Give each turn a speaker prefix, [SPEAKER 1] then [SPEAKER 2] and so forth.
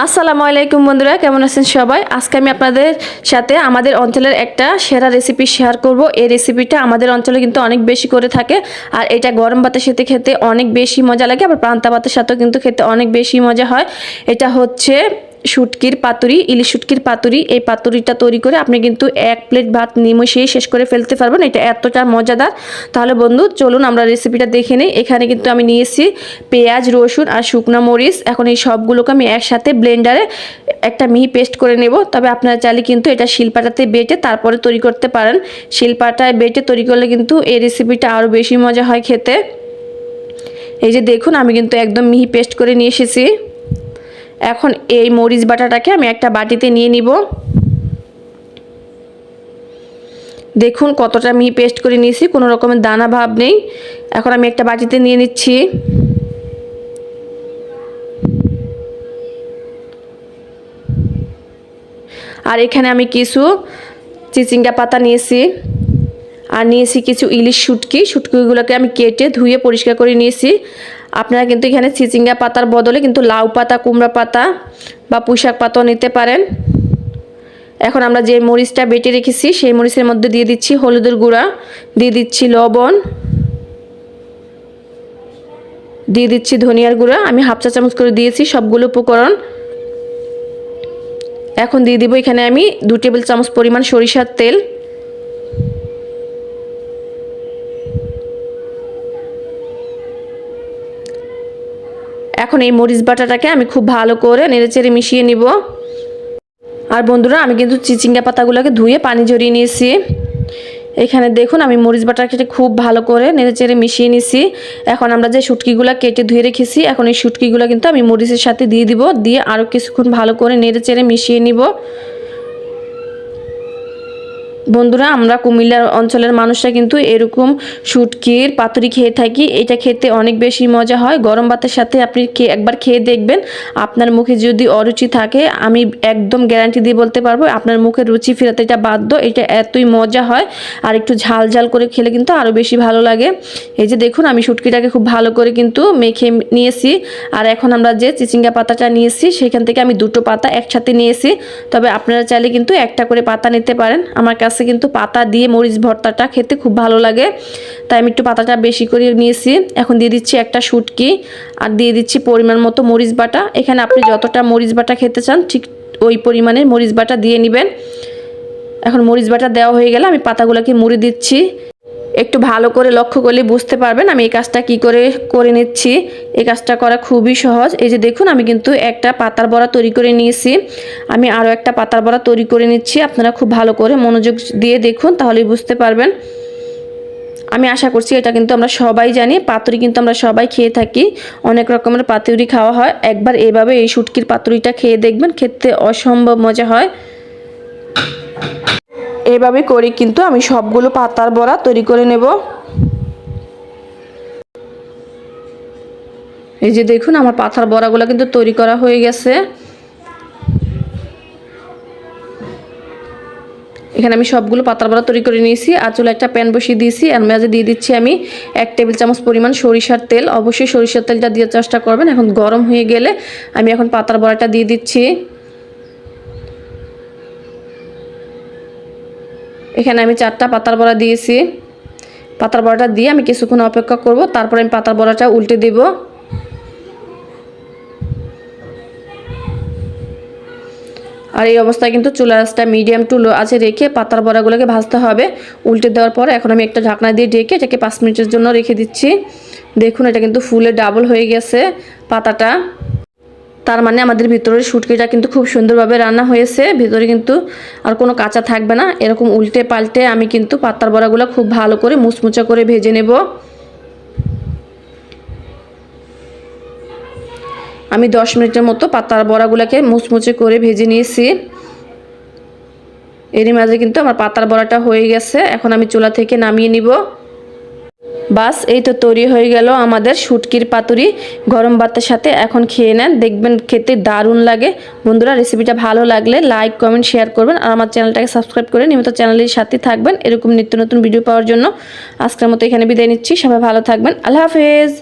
[SPEAKER 1] আসসালামু আলাইকুম বন্ধুরা, কেমন আছেন সবাই? আজকে আমি আপনাদের সাথে আমাদের অঞ্চলের একটা সেরা রেসিপি শেয়ার করব। এই রেসিপিটা আমাদের অঞ্চলে কিন্তু অনেক বেশি করে থাকে আর এটা গরম ভাতের সাথে খেতে অনেক বেশি মজা লাগে, আবার পান্তা ভাতের সাথেও কিন্তু খেতে অনেক বেশি মজা হয়। এটা হচ্ছে শুটকির পাতুরি, ইলিশ শুটকির পাতুরি, এই পাতুরিটা তৈরি করে আপনি কিন্তু এক প্লেট ভাত নিমষেই শেষ করে ফেলতে পারবেন। এটা এতটা মজাদার। তাহলে বন্ধু, চলুন আমরা রেসিপিটা দেখে নিই। এখানে কিন্তু আমি নিয়েছি পেঁয়াজ, রসুন আর শুকনো মরিচ। এখন এই সবগুলোকে আমি একসাথে ব্লেন্ডারে একটা মিহি পেস্ট করে নেব। তবে আপনারা চাইলে কিন্তু এটা শিলপাটাতে বেটে তারপরে তৈরি করতে পারেন। শিলপাটায় বেটে তৈরি করলে কিন্তু এই রেসিপিটা আরও বেশি মজা হয় খেতে। এই যে দেখুন, আমি কিন্তু একদম মিহি পেস্ট করে নিয়ে এসেছি। এখন এই মরিচ বাটাটাকে আমি একটা বাটিতে নিয়ে নিব। দেখুন কতটা মিহি পেস্ট করে নিয়েছি, কোনো রকমের দানা ভাব নেই। এখন আমি একটা বাটিতে নিয়ে নিচ্ছি। আর এখানে আমি কিছু চিচিঙ্গা পাতা নিয়েছি, আর নিয়েছি কিছু ইলিশ শুটকি। শুটকিগুলোকে আমি কেটে ধুয়ে পরিষ্কার করে নিয়েছি। আপনারা কিন্তু এখানে চিচিঙ্গা পাতার বদলে কিন্তু লাউ পাতা, কুমড়া পাতা বা পুঁইশাক পাতাও নিতে পারেন। এখন আমরা যে মরিচটা বেটে রেখেছি, সেই মরিচের মধ্যে দিয়ে দিচ্ছি হলুদের গুঁড়া, দিয়ে দিচ্ছি লবণ, দিয়ে দিচ্ছি ধনিয়ার গুঁড়া। আমি হাফ চা চামচ করে দিয়েছি সবগুলো উপকরণ। এখন দিয়ে দিব এখানে আমি দু টেবিল চামচ পরিমাণ সরিষার তেল। এখন এই মরিচ বাটাটাকে আমি খুব ভালো করে নেড়েচেড়ে মিশিয়ে নিব। আর বন্ধুরা, আমি কিন্তু চিচিঙ্গা পাতাগুলোকে ধুয়ে পানি ঝরিয়ে নিয়েছি। এখানে দেখুন, আমি মরিচ বাটাকে খুব ভালো করে নেড়েচেড়ে মিশিয়ে নিছি এখন আমরা যে শুটকিগুলো কেটে ধুয়ে রেখেছি, এখন এই শুটকিগুলো কিন্তু আমি মরিচের সাথে দিয়ে দিব, দিয়ে আরও কিছুক্ষণ ভালো করে নেড়েচেড়ে মিশিয়ে নিব। বন্ধুরা, আমরা কুমিল্লার অঞ্চলের মানুষরা কিন্তু এরকম শুটকির পাতুরি খেয়ে থাকি। এটা খেতে অনেক বেশি মজা হয়। গরম ভাতের সাথে আপনি একবার খেয়ে দেখবেন। আপনার মুখে যদি অরুচি থাকে, আমি একদম গ্যারান্টি দিয়ে বলতে পারব, আপনার মুখে রুচি ফেরাতে এটা বাধ্য। এটা এতই মজা হয়। আর একটু ঝাল ঝাল করে খেলে কিন্তু আরও বেশি ভালো লাগে। এই যে দেখুন, আমি শুটকিটাকে খুব ভালো করে কিন্তু মেখে নিয়েছি। আর এখন আমরা যে চিচিঙ্গা পাতাটা নিয়েছি, সেখান থেকে আমি দুটো পাতা একসাথে নিয়েছি। তবে আপনারা চাইলে কিন্তু একটা করে পাতা নিতে পারেন। আমার কাছে কাছে কিন্তু পাতা দিয়ে মরিচ ভর্তাটা খেতে খুব ভালো লাগে। তাই আমি একটু পাতাটা বেশি করে নিয়েছি। এখন দিয়ে দিচ্ছি একটা শুটকি আর দিয়ে দিচ্ছি পরিমাণ মতো মরিচ বাটা। এখানে আপনি যতটা মরিচ বাটা খেতে চান, ঠিক ওই পরিমাণের মরিচ বাটা দিয়ে নেবেন। এখন মরিচ বাটা দেওয়া হয়ে গেলে আমি পাতাগুলোকে মুড়ে দিচ্ছি। একটু ভালো করে লক্ষ্য করলে বুঝতে পারবেন আমি এই কাজটা কি করে করে নিচ্ছি। এই কাজটা করা খুবই সহজ। এই যে দেখুন, আমি কিন্তু একটা পাতার বড়া তৈরি করে নিয়েছি। আমি আরও একটা পাতার বড়া তৈরি করে নিচ্ছি। আপনারা খুব ভালো করে মনোযোগ দিয়ে দেখুন, তাহলেই বুঝতে পারবেন। আমি আশা করছি এটা কিন্তু আমরা সবাই জানি, পাতুরি কিন্তু আমরা সবাই খেয়ে থাকি। অনেক রকমের পাতুরি খাওয়া হয়। একবার এভাবে এই শুটকির পাতুরিটা খেয়ে দেখবেন, খেতে অসম্ভব মজা হয়। এভাবে করি, কিন্তু আমি সবগুলো পাতার বড়া তৈরি করে নেব। এই যে দেখুন, আমার পাতার বড়াগুলো কিন্তু তৈরি করা হয়ে গেছে। এখানে আমি সবগুলো পাতার বড়া তৈরি করে নিয়েছি। আর চুলে একটা প্যান বসিয়ে দিয়েছি। আর মাঝে দিয়ে দিচ্ছি আমি এক টেবিল চামচ পরিমাণ সরিষার তেল। অবশ্যই সরিষার তেলটা দিয়ে চেষ্টা করবেন। এখন গরম হয়ে গেলে আমি এখন পাতার বড়াটা দিয়ে দিচ্ছি। এখানে আমি চারটা পাতার বড়া দিয়েছি। পাতার বড়াটা দিয়ে আমি কিছুক্ষণ অপেক্ষা করব, তারপরে আমি পাতার বড়াটা উল্টে দেব। আর এই অবস্থায় কিন্তু চুলা রাসটা মিডিয়াম টু লো আছে রেখে পাতার বড়াগুলোকে ভাজতে হবে। উল্টে দেওয়ার পর এখন আমি একটা ঢাকনা দিয়ে ঢেকে এটাকে পাঁচ মিনিটের জন্য রেখে দিচ্ছি। দেখুন, এটা কিন্তু ফুলে ডাবল হয়ে গেছে পাতাটা। তার মানে আমাদের ভিতরের শুটকিটা কিন্তু খুব সুন্দরভাবে রান্না হয়েছে। ভিতরে কিন্তু আর কোনো কাঁচা থাকবে না। এরকম উল্টে পাল্টে আমি কিন্তু পাতার বড়াগুলো খুব ভালো করে মুচমুচা করে ভেজে নেব। আমি দশ মিনিটের মতো পাতার বড়াগুলোকে মুচমুচে করে ভেজে নিয়েছি। এরই মাঝে কিন্তু আমার পাতার বড়াটা হয়ে গেছে। এখন আমি চুলা থেকে নামিয়ে নিব। বাস, এই তো তৈরি হয়ে গেল আমাদের শুটকির পাতুরি। গরম ভাতের সাথে এখন খেয়ে নেন, দেখবেন খেতে দারুণ লাগে। বন্ধুরা রেসিপিটা ভালো লাগলে লাইক কমেন্ট শেয়ার করবেন আর আমার চ্যানেলটাকে সাবস্ক্রাইব করে নিয়মিত চ্যানেলের সাথে থাকবেন এরকম নিত্য নতুন ভিডিও পাওয়ার জন্য। আজকের মতো এখানে বিদায় নিচ্ছি, সবাই ভালো থাকবেন, আল্লাহ হাফেজ।